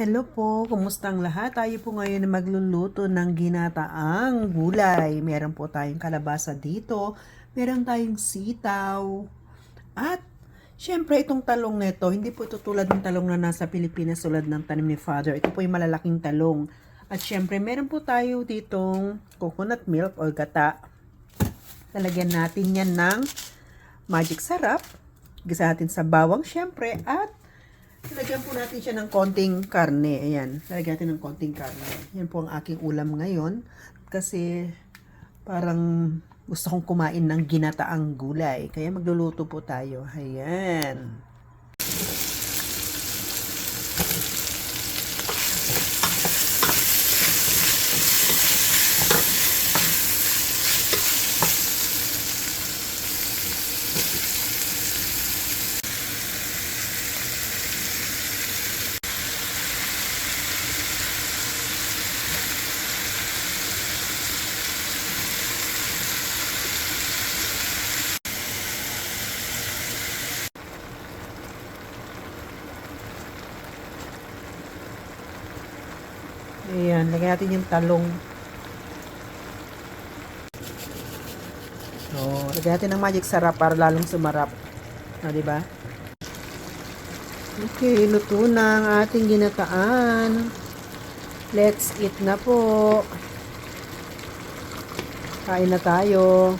Hello po, kumusta ang lahat? Tayo po ngayon magluluto ng ginataang gulay. Meron po tayong kalabasa dito, meron tayong sitaw, at syempre itong talong nito, hindi po ito tulad ng talong na nasa Pilipinas tulad ng tanim ni Father. Ito po yung malalaking talong. At syempre meron po tayo ditong coconut milk o gata. Lalagyan natin yan ng magic sarap. Gisa natin sa bawang syempre at Lagyan po natin siya ng konting karne. Ayan. Lagyan natin ng konting karne. Yan po ang aking ulam ngayon. Kasi parang gusto kong kumain ng ginataang gulay. Kaya magluluto po tayo. Ayan. Ayan. Lagyan natin yung talong. So, lagyan natin ng magic sarap para lalong sumarap. O, di ba? Okay, luto na ang ating ginataan. Let's eat na po. Kain na tayo.